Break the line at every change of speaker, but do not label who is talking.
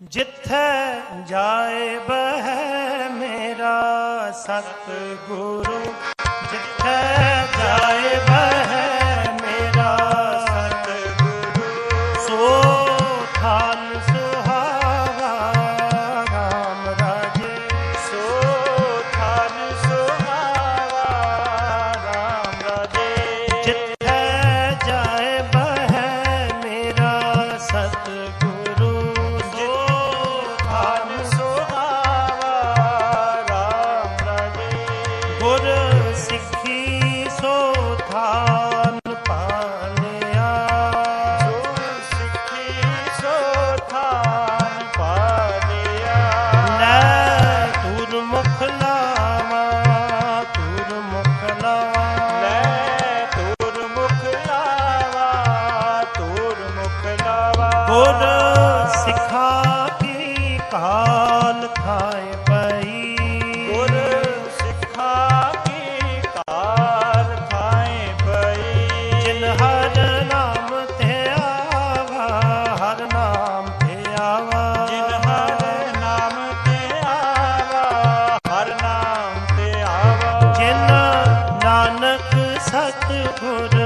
ਜਿੱਥੇ ਜਾਏ ਬਹਿ ਮੇਰਾ ਸਤਿਗੁਰੂ।
ভরা